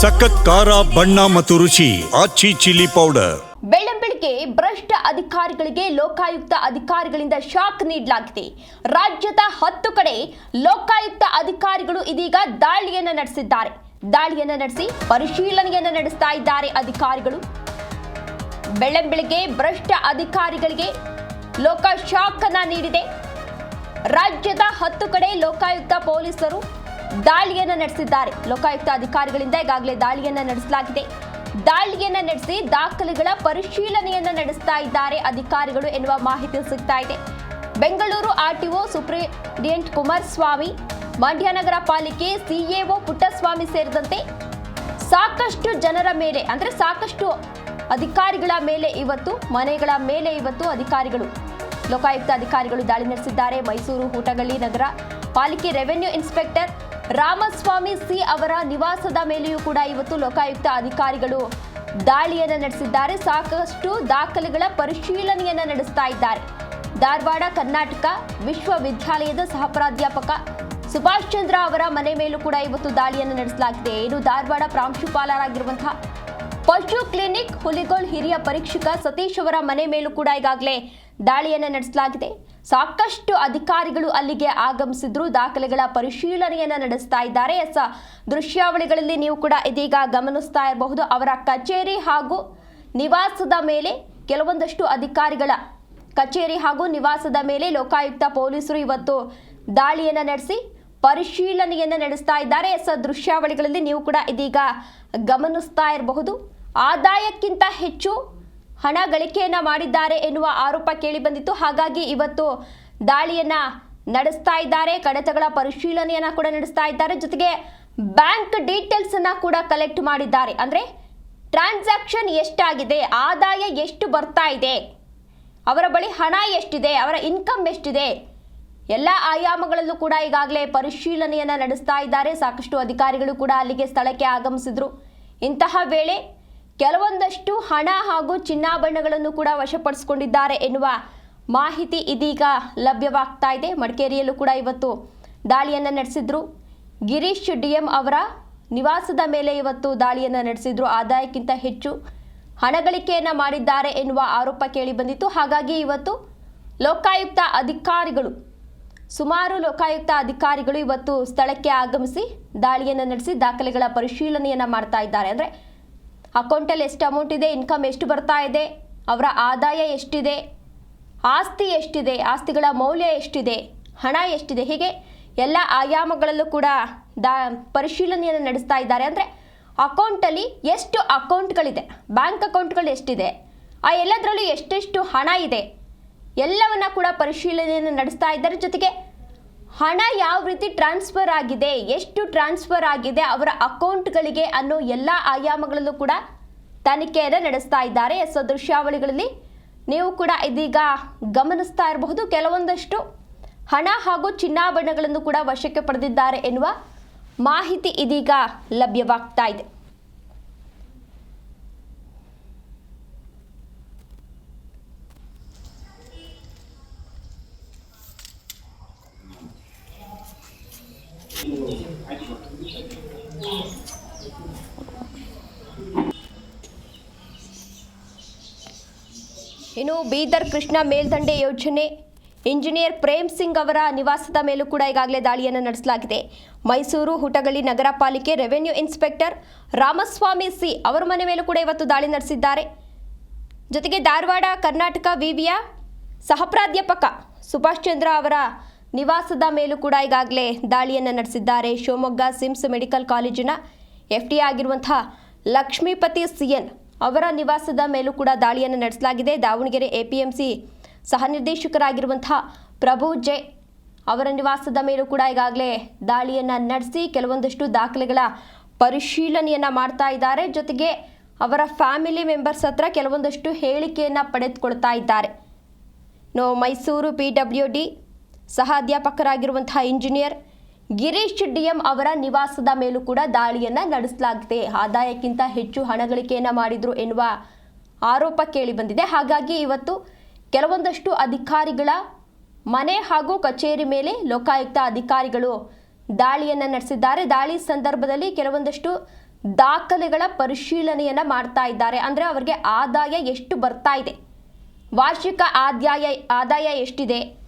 ಸಖತ್ ಖಾರ, ಬಣ್ಣ ಮತ್ತು ರುಚಿ, ಆಚಿ ಚಿಲ್ಲಿ ಪೌಡರ್. ಬೆಳ್ಳಂಬೆಳಗ್ಗೆ ಭ್ರಷ್ಟ ಅಧಿಕಾರಿಗಳಿಗೆ ಲೋಕಾಯುಕ್ತ ಅಧಿಕಾರಿಗಳಿಂದ ಶಾಕ್ ನೀಡಲಾಗಿದೆ. ರಾಜ್ಯದ ಹತ್ತು ಕಡೆ ಲೋಕಾಯುಕ್ತ ಅಧಿಕಾರಿಗಳು ಇದೀಗ ದಾಳಿಯನ್ನ ನಡೆಸಿದ್ದಾರೆ. ದಾಳಿಯನ್ನ ನಡೆಸಿ ಪರಿಶೀಲನೆಯನ್ನು ನಡೆಸ್ತಾ ಇದ್ದಾರೆ ಅಧಿಕಾರಿಗಳು. ಬೆಳ್ಳಂಬೆಳಗ್ಗೆ ಭ್ರಷ್ಟ ಅಧಿಕಾರಿಗಳಿಗೆ ಲೋಕ ಶಾಕ್ ಅನ್ನ ನೀಡಿದೆ. ರಾಜ್ಯದ ಹತ್ತು ಕಡೆ ಲೋಕಾಯುಕ್ತ ಪೊಲೀಸರು ದಾಳಿಯನ್ನ ನಡೆಸಿದ್ದಾರೆ. ಲೋಕಾಯುಕ್ತ ಅಧಿಕಾರಿಗಳಿಂದ ಈಗಾಗಲೇ ದಾಳಿಯನ್ನ ನಡೆಸಲಾಗಿದೆ. ದಾಳಿಯನ್ನ ನಡೆಸಿ ದಾಖಲೆಗಳ ಪರಿಶೀಲನೆಯನ್ನ ನಡೆಸ್ತಾ ಇದ್ದಾರೆ ಅಧಿಕಾರಿಗಳು ಎನ್ನುವ ಮಾಹಿತಿ ಸಿಗ್ತಾ ಇದೆ. ಬೆಂಗಳೂರು ಆರ್ಟಿಒ ಸುಪ್ರೀಡಿಯಂಟ್ ಕುಮಾರಸ್ವಾಮಿ, ಮಂಡ್ಯ ನಗರ ಪಾಲಿಕೆ ಸಿಎಒ ಪುಟ್ಟಸ್ವಾಮಿ ಸೇರಿದಂತೆ ಸಾಕಷ್ಟು ಜನರ ಮೇಲೆ, ಅಂದ್ರೆ ಸಾಕಷ್ಟು ಅಧಿಕಾರಿಗಳ ಮೇಲೆ ಇವತ್ತು, ಮನೆಗಳ ಮೇಲೆ ಇವತ್ತು ಅಧಿಕಾರಿಗಳು, ಲೋಕಾಯುಕ್ತ ಅಧಿಕಾರಿಗಳು ದಾಳಿ ನಡೆಸಿದ್ದಾರೆ. ಮೈಸೂರು ಹೂಟಗಳ್ಳಿ ನಗರ ಪಾಲಿಕೆ ರೆವೆನ್ಯೂ ಇನ್ಸ್ಪೆಕ್ಟರ್ ರಾಮಸ್ವಾಮಿ ಸಿ ಅವರ ನಿವಾಸದ ಮೇಲೆಯೂ ಕೂಡ ಇವತ್ತು ಲೋಕಾಯುಕ್ತ ಅಧಿಕಾರಿಗಳು ದಾಳಿಯನ್ನು ನಡೆಸಿದ್ದಾರೆ. ಸಾಕಷ್ಟು ದಾಖಲೆಗಳ ಪರಿಶೀಲನೆಯನ್ನು ನಡೆಸ್ತಾ ಇದ್ದಾರೆ. ಧಾರವಾಡ, ಕರ್ನಾಟಕ ವಿಶ್ವವಿದ್ಯಾಲಯದ ಸಹ ಪ್ರಾಧ್ಯಾಪಕ ಸುಭಾಷ್ ಚಂದ್ರ ಅವರ ಮನೆ ಮೇಲೂ ಕೂಡ ಇವತ್ತು ದಾಳಿಯನ್ನು ನಡೆಸಲಾಗಿದೆ. ಇನ್ನು ಧಾರವಾಡ ಪ್ರಾಂಶುಪಾಲರಾಗಿರುವಂತಹ ಪಶು ಕ್ಲಿನಿಕ್ ಹುಲಿಗೋಳ್ ಹಿರಿಯ ಪರೀಕ್ಷಕ ಸತೀಶ್ ಅವರ ಮನೆ ಮೇಲೂ ಕೂಡ ಈಗಾಗಲೇ ದಾಳಿಯನ್ನು ನಡೆಸಲಾಗಿದೆ. ಸಾಕಷ್ಟು ಅಧಿಕಾರಿಗಳು ಅಲ್ಲಿಗೆ ಆಗಮಿಸಿದ್ರು. ದಾಖಲೆಗಳ ಪರಿಶೀಲನೆಯನ್ನು ನಡೆಸ್ತಾ ಇದ್ದಾರೆ. ಎಸ್, ದೃಶ್ಯಾವಳಿಗಳಲ್ಲಿ ನೀವು ಕೂಡ ಇದೀಗ ಗಮನಿಸ್ತಾ ಇರಬಹುದು. ಅವರ ಕಚೇರಿ ಹಾಗೂ ನಿವಾಸದ ಮೇಲೆ ಕೆಲವೊಂದಷ್ಟು ಅಧಿಕಾರಿಗಳ ಕಚೇರಿ ಹಾಗೂ ನಿವಾಸದ ಮೇಲೆ ಲೋಕಾಯುಕ್ತ ಪೊಲೀಸರು ಇವತ್ತು ದಾಳಿಯನ್ನು ನಡೆಸಿ ಪರಿಶೀಲನೆಯನ್ನು ನಡೆಸ್ತಾ ಇದ್ದಾರೆ. ಎಸ್, ದೃಶ್ಯಾವಳಿಗಳಲ್ಲಿ ನೀವು ಕೂಡ ಇದೀಗ ಗಮನಿಸ್ತಾ ಇರಬಹುದು. ಆದಾಯಕ್ಕಿಂತ ಹೆಚ್ಚು ಹಣ ಗಳಿಕೆಯನ್ನ ಮಾಡಿದ್ದಾರೆ ಎನ್ನುವ ಆರೋಪ ಕೇಳಿ ಬಂದಿತ್ತು. ಹಾಗಾಗಿ ಇವತ್ತು ದಾಳಿಯನ್ನ ನಡೆಸ್ತಾ ಇದ್ದಾರೆ. ಕಡತಗಳ ಪರಿಶೀಲನೆಯನ್ನ ಕೂಡ ನಡೆಸ್ತಾ ಇದ್ದಾರೆ. ಜೊತೆಗೆ ಬ್ಯಾಂಕ್ ಡೀಟೇಲ್ಸ್ ಅನ್ನ ಕೂಡ ಕಲೆಕ್ಟ್ ಮಾಡಿದ್ದಾರೆ. ಅಂದ್ರೆ ಟ್ರಾನ್ಸಾಕ್ಷನ್ ಎಷ್ಟಾಗಿದೆ? ಆದಾಯ ಎಷ್ಟು ಬರ್ತಾ ಇದೆ? ಅವರ ಬಳಿ ಹಣ ಎಷ್ಟಿದೆ? ಅವರ ಇನ್ಕಮ್ ಎಷ್ಟಿದೆ? ಎಲ್ಲ ಆಯಾಮಗಳಲ್ಲೂ ಕೂಡ ಈಗಾಗಲೇ ಪರಿಶೀಲನೆಯನ್ನ ನಡೆಸ್ತಾ ಇದ್ದಾರೆ. ಸಾಕಷ್ಟು ಅಧಿಕಾರಿಗಳು ಕೂಡ ಅಲ್ಲಿಗೆ ಸ್ಥಳಕ್ಕೆ ಆಗಮಿಸಿದ್ರು. ಇಂತಹ ವೇಳೆ ಕೆಲವೊಂದಷ್ಟು ಹಣ ಹಾಗೂ ಚಿನ್ನಾಭರಣಗಳನ್ನು ಕೂಡ ವಶಪಡಿಸಿಕೊಂಡಿದ್ದಾರೆ ಎನ್ನುವ ಮಾಹಿತಿ ಇದೀಗ ಲಭ್ಯವಾಗ್ತಾ ಇದೆ. ಮಡಿಕೇರಿಯಲ್ಲೂ ಕೂಡ ಇವತ್ತು ದಾಳಿಯನ್ನು ನಡೆಸಿದ್ರು. ಗಿರೀಶ್ ಡಿಎಂ ಅವರ ನಿವಾಸದ ಮೇಲೆ ಇವತ್ತು ದಾಳಿಯನ್ನು ನಡೆಸಿದ್ರು. ಆದಾಯಕ್ಕಿಂತ ಹೆಚ್ಚು ಹಣಗಳಿಕೆಯನ್ನು ಮಾಡಿದ್ದಾರೆ ಎನ್ನುವ ಆರೋಪ ಕೇಳಿ ಬಂದಿತ್ತು. ಹಾಗಾಗಿ ಇವತ್ತು ಲೋಕಾಯುಕ್ತ ಅಧಿಕಾರಿಗಳು, ಸುಮಾರು ಲೋಕಾಯುಕ್ತ ಅಧಿಕಾರಿಗಳು ಇವತ್ತು ಸ್ಥಳಕ್ಕೆ ಆಗಮಿಸಿ ದಾಳಿಯನ್ನು ನಡೆಸಿ ದಾಖಲೆಗಳ ಪರಿಶೀಲನೆಯನ್ನು ಮಾಡ್ತಾ ಇದ್ದಾರೆ. ಅಂದರೆ ಅಕೌಂಟಲ್ಲಿ ಎಷ್ಟು ಅಮೌಂಟ್ ಇದೆ ಇನ್ಕಮ್ ಎಷ್ಟು ಬರ್ತಾ ಇದೆ, ಅವರ ಆದಾಯ ಎಷ್ಟಿದೆ, ಆಸ್ತಿ ಎಷ್ಟಿದೆ, ಆಸ್ತಿಗಳ ಮೌಲ್ಯ ಎಷ್ಟಿದೆ, ಹಣ ಎಷ್ಟಿದೆ, ಹೀಗೆ ಎಲ್ಲ ಆಯಾಮಗಳಲ್ಲೂ ಕೂಡ ದಾ ಪರಿಶೀಲನೆಯನ್ನು ನಡೆಸ್ತಾ ಇದ್ದಾರೆ. ಅಂದರೆ ಅಕೌಂಟಲ್ಲಿ ಎಷ್ಟು ಅಕೌಂಟ್ಗಳಿದೆ, ಬ್ಯಾಂಕ್ ಅಕೌಂಟ್ಗಳು ಎಷ್ಟಿದೆ, ಆ ಎಲ್ಲದರಲ್ಲೂ ಎಷ್ಟೆಷ್ಟು ಹಣ ಇದೆ, ಎಲ್ಲವನ್ನ ಕೂಡ ಪರಿಶೀಲನೆಯನ್ನು ನಡೆಸ್ತಾ ಇದ್ದಾರೆ. ಜೊತೆಗೆ ಹಣ ಯಾವ ರೀತಿ ಟ್ರಾನ್ಸ್ಫರ್ ಆಗಿದೆ, ಎಷ್ಟು ಟ್ರಾನ್ಸ್ಫರ್ ಆಗಿದೆ, ಅವರ ಅಕೌಂಟ್ಗಳಿಗೆ ಅನ್ನೋ ಎಲ್ಲ ಆಯಾಮಗಳಲ್ಲೂ ಕೂಡ ತನಿಖೆಯನ್ನು ನಡೆಸ್ತಾ ಇದ್ದಾರೆ. ಸೊ ದೃಶ್ಯಾವಳಿಗಳಲ್ಲಿ ನೀವು ಕೂಡ ಇದೀಗ ಗಮನಿಸ್ತಾ ಇರಬಹುದು. ಕೆಲವೊಂದಷ್ಟು ಹಣ ಹಾಗೂ ಚಿನ್ನಾಭರಣಗಳನ್ನು ಕೂಡ ವಶಕ್ಕೆ ಪಡೆದಿದ್ದಾರೆ ಎನ್ನುವ ಮಾಹಿತಿ ಇದೀಗ ಲಭ್ಯವಾಗ್ತಾ ಇದೆ. ಇನ್ನು ಬೀದರ್ ಕೃಷ್ಣ ಮೇಲ್ದಂಡೆ ಯೋಜನೆ. ಇಂಜಿನಿಯರ್ ಪ್ರೇಮ್ ಸಿಂಗ್ ಅವರ ನಿವಾಸದ ಮೇಲೂ ಕೂಡ ಈಗಾಗಲೇ ದಾಳಿಯನ್ನು ನಡೆಸಲಾಗಿದೆ. ಮೈಸೂರು ಹುಟಗಳಿ ನಗರ ಪಾಲಿಕೆ ರೆವೆನ್ಯೂ ಇನ್ಸ್ಪೆಕ್ಟರ್ ರಾಮಸ್ವಾಮಿ ಸಿ ಅವರ ಮನೆ ಮೇಲೂ ಕೂಡ ಇವತ್ತು ದಾಳಿ ನಡೆಸಿದ್ದಾರೆ. ಜೊತೆಗೆ ಧಾರವಾಡ, ಕರ್ನಾಟಕ ವಿವಿಯ ಸಹಪ್ರಾಧ್ಯಾಪಕ ಸುಭಾಷ್ ಚಂದ್ರ ಅವರ ನಿವಾಸದ ಮೇಲೂ ಕೂಡ ಈಗಾಗಲೇ ದಾಳಿಯನ್ನು ನಡೆಸಿದ್ದಾರೆ. ಶಿವಮೊಗ್ಗ ಸಿಮ್ಸ್ ಮೆಡಿಕಲ್ ಕಾಲೇಜಿನ ಎಫ್ ಡಿ ಆಗಿರುವಂತಹ ಲಕ್ಷ್ಮೀಪತಿ ಸಿಎನ್ ಅವರ ನಿವಾಸದ ಮೇಲೂ ಕೂಡ ದಾಳಿಯನ್ನು ನಡೆಸಲಾಗಿದೆ. ದಾವಣಗೆರೆ ಎಪಿಎಂಸಿ ಸಹ ನಿರ್ದೇಶಕರಾಗಿರುವಂತಹ ಪ್ರಭು ಜೆ ಅವರ ನಿವಾಸದ ಮೇಲೂ ಕೂಡ ಈಗಾಗಲೇ ದಾಳಿಯನ್ನು ನಡೆಸಿ ಕೆಲವೊಂದಷ್ಟು ದಾಖಲೆಗಳ ಪರಿಶೀಲನೆಯನ್ನು ಮಾಡ್ತಾ ಇದ್ದಾರೆ. ಜೊತೆಗೆ ಅವರ ಫ್ಯಾಮಿಲಿ ಮೆಂಬರ್ಸ್ ಹತ್ರ ಕೆಲವೊಂದಷ್ಟು ಹೇಳಿಕೆಯನ್ನು ಪಡೆದುಕೊಳ್ತಾ ಇದ್ದಾರೆ. ನೋ ಮೈಸೂರು ಪಿ ಡಬ್ಲ್ಯೂ ಡಿ ಸಹ ಅಧ್ಯಾಪಕರಾಗಿರುವಂತಹ ಇಂಜಿನಿಯರ್ ಗಿರೀಶ್ ಡಿಎಂ ಅವರ ನಿವಾಸದ ಮೇಲೂ ಕೂಡ ದಾಳಿಯನ್ನ ನಡೆಸಲಾಗಿದೆ. ಆದಾಯಕ್ಕಿಂತ ಹೆಚ್ಚು ಹಣ ಗಳಿಕೆಯನ್ನ ಮಾಡಿದ್ರು ಎನ್ನುವ ಆರೋಪ ಕೇಳಿ ಬಂದಿದೆ ಹಾಗಾಗಿ ಇವತ್ತು ಕೆಲವೊಂದಷ್ಟು ಅಧಿಕಾರಿಗಳ ಮನೆ ಹಾಗೂ ಕಚೇರಿ ಮೇಲೆ ಲೋಕಾಯುಕ್ತ ಅಧಿಕಾರಿಗಳು ದಾಳಿಯನ್ನು ನಡೆಸಿದ್ದಾರೆ. ದಾಳಿ ಸಂದರ್ಭದಲ್ಲಿ ಕೆಲವೊಂದಷ್ಟು ದಾಖಲೆಗಳ ಪರಿಶೀಲನೆಯನ್ನ ಮಾಡ್ತಾ ಇದ್ದಾರೆ. ಅಂದ್ರೆ ಅವರಿಗೆ ಆದಾಯ ಎಷ್ಟು ಬರ್ತಾ ಇದೆ? ವಾರ್ಷಿಕ ಆದಾಯ ಆದಾಯ ಎಷ್ಟಿದೆ?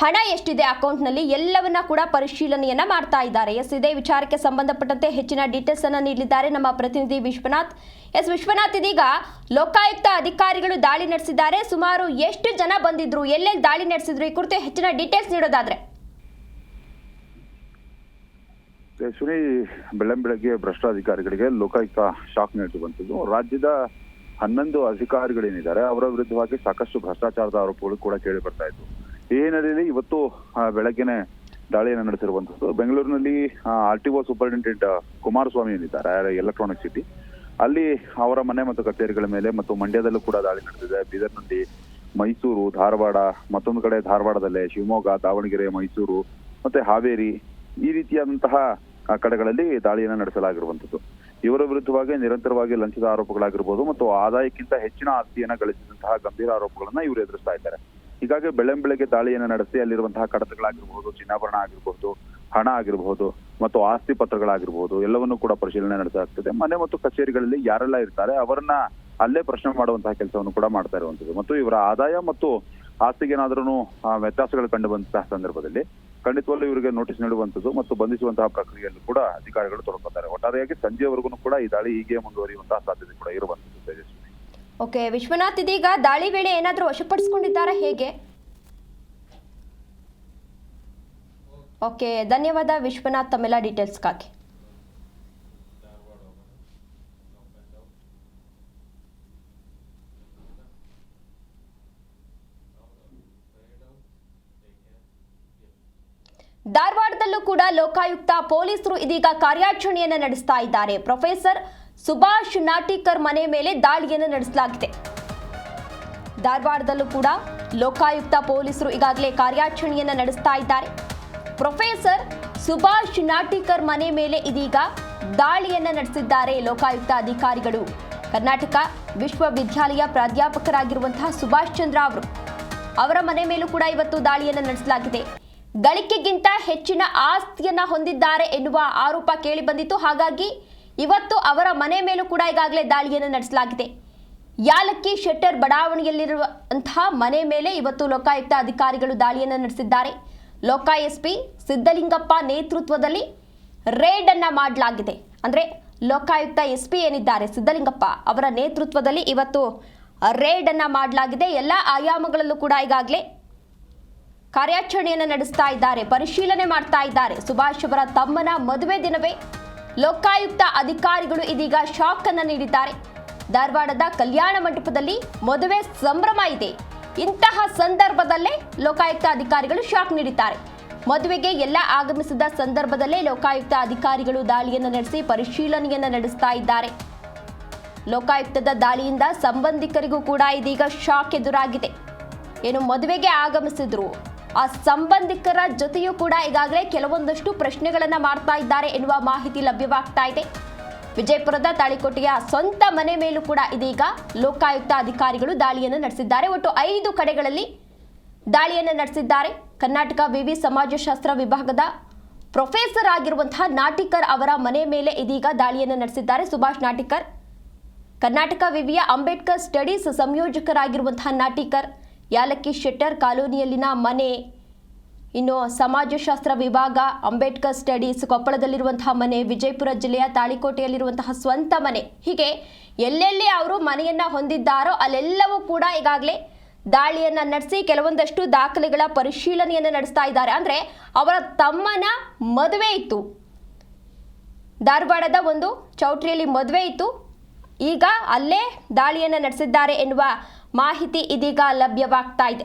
ಹಣ ಎಷ್ಟಿದೆ ಅಕೌಂಟ್ನಲ್ಲಿ ಎಲ್ಲವನ್ನ ಕೂಡ ಪರಿಶೀಲನೆಯನ್ನ ಮಾಡ್ತಾ ಇದ್ದಾರೆ. ಎಸ್, ಇದೇ ವಿಚಾರಕ್ಕೆ ಸಂಬಂಧಪಟ್ಟಂತೆ ಹೆಚ್ಚಿನ ಡೀಟೇಲ್ಸ್ ಅನ್ನು ನೀಡಲಿದ್ದಾರೆ ನಮ್ಮ ಪ್ರತಿನಿಧಿ ವಿಶ್ವನಾಥ್. ಎಸ್, ವಿಶ್ವನಾಥ್, ಇದೀಗ ಲೋಕಾಯುಕ್ತ ಅಧಿಕಾರಿಗಳು ದಾಳಿ ನಡೆಸಿದ್ದಾರೆ. ಸುಮಾರು ಎಷ್ಟು ಜನ ಬಂದಿದ್ರು, ಎಲ್ಲೆಲ್ಲಿ ದಾಳಿ ನಡೆಸಿದ್ರು, ಈ ಕುರಿತು ಹೆಚ್ಚಿನ ಡೀಟೇಲ್ಸ್ ನೀಡೋದಾದ್ರೆ. ಸುನಿ ಬೆಳ್ಳಂಬೆಳಗ್ಗೆ ಭ್ರಷ್ಟಾಧಿಕಾರಿಗಳಿಗೆ ಲೋಕಾಯುಕ್ತ ಶಾಕ್ ನೀಡಿರುವಂತದ್ದು ರಾಜ್ಯದ ಹನ್ನೊಂದು ಅಧಿಕಾರಿಗಳೇನಿದ್ದಾರೆ ಅವರ ವಿರುದ್ಧವಾಗಿ ಸಾಕಷ್ಟು ಭ್ರಷ್ಟಾಚಾರದ ಆರೋಪಗಳು ಕೂಡ ಕೇಳಿ ಬರ್ತಾ ಇದ್ವು. ಈ ಹಿನ್ನೆಲೆಯಲ್ಲಿ ಇವತ್ತು ಬೆಳಗ್ಗೆನೆ ದಾಳಿಯನ್ನು ನಡೆಸಿರುವಂತದ್ದು ಬೆಂಗಳೂರಿನಲ್ಲಿ R T O superintendent Kumaraswamy ಏನಿದ್ದಾರೆ ಎಲೆಕ್ಟ್ರಾನಿಕ್ ಸಿಟಿ ಅಲ್ಲಿ ಅವರ ಮನೆ ಮತ್ತು ಕಚೇರಿಗಳ ಮೇಲೆ ಮತ್ತು ಮಂಡ್ಯದಲ್ಲೂ ಕೂಡ ದಾಳಿ ನಡೆದಿದೆ. ಬೀದರ್ನಲ್ಲಿ ಮೈಸೂರು, ಧಾರವಾಡ, ಮತ್ತೊಂದು ಕಡೆ ಧಾರವಾಡದಲ್ಲೇ ಶಿವಮೊಗ್ಗ, ದಾವಣಗೆರೆ, ಮೈಸೂರು ಮತ್ತೆ ಹಾವೇರಿ ಈ ರೀತಿಯಾದಂತಹ ಕಡೆಗಳಲ್ಲಿ ದಾಳಿಯನ್ನು ನಡೆಸಲಾಗಿರುವಂತದ್ದು ಇವರ ವಿರುದ್ಧವಾಗಿ ನಿರಂತರವಾಗಿ ಲಂಚದ ಆರೋಪಗಳಾಗಿರ್ಬೋದು ಮತ್ತು ಆದಾಯಕ್ಕಿಂತ ಹೆಚ್ಚಿನ ಆಸ್ತಿಯನ್ನು ಗಳಿಸಿದಂತಹ ಗಂಭೀರ ಆರೋಪಗಳನ್ನ ಇವರು ಎದುರಿಸ್ತಾ ಇದ್ದಾರೆ. ಹೀಗಾಗಿ ಬೆಳ್ಳಂಬೆಳಗ್ಗೆ ದಾಳಿಯನ್ನು ನಡೆಸಿ ಅಲ್ಲಿರುವಂತಹ ಕಡತಗಳಾಗಿರ್ಬಹುದು ಚಿನ್ನಾಭರಣ ಆಗಿರ್ಬೋದು, ಹಣ ಆಗಿರಬಹುದು ಮತ್ತು ಆಸ್ತಿ ಪತ್ರಗಳಾಗಿರ್ಬೋದು ಎಲ್ಲವನ್ನೂ ಕೂಡ ಪರಿಶೀಲನೆ ನಡೆಸಲಾಗ್ತದೆ ಮನೆ ಮತ್ತು ಕಚೇರಿಗಳಲ್ಲಿ ಯಾರೆಲ್ಲ ಇರ್ತಾರೆ ಅವರನ್ನ ಅಲ್ಲೇ ಪ್ರಶ್ನೆ ಮಾಡುವಂತಹ ಕೆಲಸವನ್ನು ಕೂಡ ಮಾಡ್ತಾ ಇರುವಂತದ್ದು ಮತ್ತು ಇವರ ಆದಾಯ ಮತ್ತು ಆಸ್ತಿಗೆ ಏನಾದ್ರೂ ವ್ಯತ್ಯಾಸಗಳು ಕಂಡು ಬಂದಂತಹ ಸಂದರ್ಭದಲ್ಲಿ ಖಂಡಿತವಾಗ್ಲೂ ಇವರಿಗೆ ನೋಟಿಸ್ ನೀಡುವಂತದ್ದು ಮತ್ತು ಬಂಧಿಸುವಂತಹ ಪ್ರಕ್ರಿಯೆಯಲ್ಲೂ ಕೂಡ ಅಧಿಕಾರಿಗಳು ತೊಡಗುತ್ತಾರೆ ಒಟ್ಟಾರೆಯಾಗಿ ಸಂಜೆವರೆಗೂ ಕೂಡ ಈ ದಾಳಿ ಹೀಗೆ ಮುಂದುವರಿಯುವಂತಹ ಸಾಧ್ಯತೆ ಕೂಡ ಇರುವಂತದ್ದು ತೇಜಸ್ವಿ ಓಕೆ, ವಿಶ್ವನಾಥ್ ಇದೀಗ ದಾಳಿ ವೇಳೆ ಏನಾದರೂ ವಶಪಡಿಸಿಕೊಂಡಿದ್ದಾರಾ ಹೇಗೆ? ಓಕೆ, ಧನ್ಯವಾದ ವಿಶ್ವನಾಥ್, ತಮ್ಮೆಲ್ಲ ಡೀಟೇಲ್ಸ್ಗಾಗಿ. ಧಾರವಾಡದಲ್ಲೂ ಕೂಡ ಲೋಕಾಯುಕ್ತ ಪೊಲೀಸರು ಇದೀಗ ಕಾರ್ಯಾಚರಣೆಯನ್ನು ನಡೆಸ್ತಾ ಇದ್ದಾರೆ. ಪ್ರೊಫೆಸರ್ ಸುಭಾಷ್ ನಾಟಿಕರ್ ಮನೆ ಮೇಲೆ ದಾಳಿಯನ್ನು ನಡೆಸಲಾಗಿದೆ. ಧಾರವಾಡದಲ್ಲೂ ಕೂಡ ಲೋಕಾಯುಕ್ತ ಪೊಲೀಸರು ಈಗಾಗಲೇ ಕಾರ್ಯಾಚರಣೆಯನ್ನು ನಡೆಸ್ತಾ ಇದ್ದಾರೆ. ಪ್ರೊಫೆಸರ್ ಸುಭಾಷ್ ನಾಟಿಕರ್ ಮನೆ ಮೇಲೆ ಇದೀಗ ದಾಳಿಯನ್ನು ನಡೆಸಿದ್ದಾರೆ ಲೋಕಾಯುಕ್ತ ಅಧಿಕಾರಿಗಳು. ಕರ್ನಾಟಕ ವಿಶ್ವವಿದ್ಯಾಲಯ ಪ್ರಾಧ್ಯಾಪಕರಾಗಿರುವಂತಹ ಸುಭಾಷ್ ಚಂದ್ರ ಅವರು ಅವರ ಮನೆ ಮೇಲೂ ಕೂಡ ಇವತ್ತು ದಾಳಿಯನ್ನು ನಡೆಸಲಾಗಿದೆ. ಗಳಿಕೆಗಿಂತ ಹೆಚ್ಚಿನ ಆಸ್ತಿಯನ್ನ ಹೊಂದಿದ್ದಾರೆ ಎನ್ನುವ ಆರೋಪ ಕೇಳಿಬಂದಿತ್ತು ಹಾಗಾಗಿ ಇವತ್ತು ಅವರ ಮನೆ ಮೇಲೂ ಕೂಡ ಈಗಾಗಲೇ ದಾಳಿಯನ್ನು ನಡೆಸಲಾಗಿದೆ. ಯಾಲಕ್ಕಿ, ಶೆಟ್ಟರ್ ಬಡಾವಣೆಯಲ್ಲಿರುವಂತಹ ಮನೆ ಮೇಲೆ ಇವತ್ತು ಲೋಕಾಯುಕ್ತ ಅಧಿಕಾರಿಗಳು ದಾಳಿಯನ್ನು ನಡೆಸಿದ್ದಾರೆ. ಲೋಕ ಎಸ್ಪಿ ಸಿದ್ದಲಿಂಗಪ್ಪ ನೇತೃತ್ವದಲ್ಲಿ ರೇಡ್ ಅನ್ನ ಮಾಡಲಾಗಿದೆ. ಅಂದ್ರೆ ಲೋಕಾಯುಕ್ತ ಎಸ್ ಪಿ ಏನಿದ್ದಾರೆ ಸಿದ್ದಲಿಂಗಪ್ಪ ಅವರ ನೇತೃತ್ವದಲ್ಲಿ ಇವತ್ತು ರೇಡ್ ಅನ್ನ ಮಾಡಲಾಗಿದೆ. ಎಲ್ಲ ಆಯಾಮಗಳಲ್ಲೂ ಕೂಡ ಈಗಾಗಲೇ ಕಾರ್ಯಾಚರಣೆಯನ್ನು ನಡೆಸ್ತಾ ಇದ್ದಾರೆ, ಪರಿಶೀಲನೆ ಮಾಡ್ತಾ ಇದ್ದಾರೆ. ಸುಭಾಷ್ ಅವರ ತಮ್ಮನ ಮದುವೆ ದಿನವೇ ಲೋಕಾಯುಕ್ತ ಅಧಿಕಾರಿಗಳು ಇದೀಗ ಶಾಕ್ ಅನ್ನು ನೀಡಿದ್ದಾರೆ. ಧಾರವಾಡದ ಕಲ್ಯಾಣ ಮಂಟಪದಲ್ಲಿ ಮದುವೆ ಸಂಭ್ರಮ ಇದೆ. ಇಂತಹ ಸಂದರ್ಭದಲ್ಲೇ ಲೋಕಾಯುಕ್ತ ಅಧಿಕಾರಿಗಳು ಶಾಕ್ ನೀಡಿದ್ದಾರೆ. ಮದುವೆಗೆ ಎಲ್ಲ ಆಗಮಿಸಿದ ಸಂದರ್ಭದಲ್ಲೇ ಲೋಕಾಯುಕ್ತ ಅಧಿಕಾರಿಗಳು ದಾಳಿಯನ್ನು ನಡೆಸಿ ಪರಿಶೀಲನೆಯನ್ನು ನಡೆಸ್ತಾ ಇದ್ದಾರೆ. ಲೋಕಾಯುಕ್ತದ ದಾಳಿಯಿಂದ ಸಂಬಂಧಿಕರಿಗೂ ಕೂಡ ಇದೀಗ ಶಾಕ್ ಎದುರಾಗಿದೆ. ಏನು ಮದುವೆಗೆ ಆಗಮಿಸಿದ್ರು ಆ ಸಂಬಂಧಿಕರ ಜೊತೆಯೂ ಕೂಡ ಈಗಾಗಲೇ ಕೆಲವೊಂದಷ್ಟು ಪ್ರಶ್ನೆಗಳನ್ನ ಮಾಡ್ತಾ ಇದ್ದಾರೆ ಎನ್ನುವ ಮಾಹಿತಿ ಲಭ್ಯವಾಗ್ತಾ ಇದೆ. ವಿಜಯಪುರದ ತಾಳಿಕೋಟೆಯ ಸ್ವಂತ ಮನೆ ಮೇಲೂ ಕೂಡ ಇದೀಗ ಲೋಕಾಯುಕ್ತ ಅಧಿಕಾರಿಗಳು ದಾಳಿಯನ್ನು ನಡೆಸಿದ್ದಾರೆ. ಒಟ್ಟು ಐದು ಕಡೆಗಳಲ್ಲಿ ದಾಳಿಯನ್ನು ನಡೆಸಿದ್ದಾರೆ. ಕರ್ನಾಟಕ ವಿವಿ ಸಮಾಜಶಾಸ್ತ್ರ ವಿಭಾಗದ ಪ್ರೊಫೆಸರ್ ಆಗಿರುವಂತಹ ನಾಟಿಕರ್ ಅವರ ಮನೆ ಮೇಲೆ ಇದೀಗ ದಾಳಿಯನ್ನು ನಡೆಸಿದ್ದಾರೆ. ಸುಭಾಷ್ ನಾಟಿಕರ್, ಕರ್ನಾಟಕ ವಿವಿಯ ಅಂಬೇಡ್ಕರ್ ಸ್ಟಡೀಸ್ ಸಂಯೋಜಕರಾಗಿರುವಂತಹ ನಾಟಿಕರ್ ಯಾಲಕ್ಕಿ ಶೆಟ್ಟರ್ ಕಾಲೋನಿಯಲ್ಲಿನ ಮನೆ. ಇನ್ನು ಸಮಾಜಶಾಸ್ತ್ರ ವಿಭಾಗ, ಅಂಬೇಡ್ಕರ್ ಸ್ಟಡೀಸ್ ಕೊಪ್ಪಳದಲ್ಲಿರುವಂತಹ ಮನೆ, ವಿಜಯಪುರ ಜಿಲ್ಲೆಯ ತಾಳಿಕೋಟೆಯಲ್ಲಿರುವಂತಹ ಸ್ವಂತ ಮನೆ. ಹೀಗೆ ಎಲ್ಲೆಲ್ಲಿ ಅವರು ಮನೆಯನ್ನ ಹೊಂದಿದ್ದಾರೋ ಅಲ್ಲೆಲ್ಲವೂ ಕೂಡ ಈಗಾಗಲೇ ದಾಳಿಯನ್ನ ನಡೆಸಿ ಕೆಲವೊಂದಷ್ಟು ದಾಖಲೆಗಳ ಪರಿಶೀಲನೆಯನ್ನು ನಡೆಸ್ತಾ ಇದ್ದಾರೆ. ಅಂದ್ರೆ ಅವರ ತಮ್ಮನ ಮದುವೆ ಇತ್ತು. ಧಾರವಾಡದ ಒಂದು ಚೌಟ್ರಿಯಲ್ಲಿ ಮದುವೆ ಇತ್ತು. ಈಗ ಅಲ್ಲೇ ದಾಳಿಯನ್ನು ನಡೆಸಿದ್ದಾರೆ ಎನ್ನುವ ಮಾಹಿತಿ ಇದೀಗ ಲಭ್ಯವಾಗ್ತಾ ಇದೆ.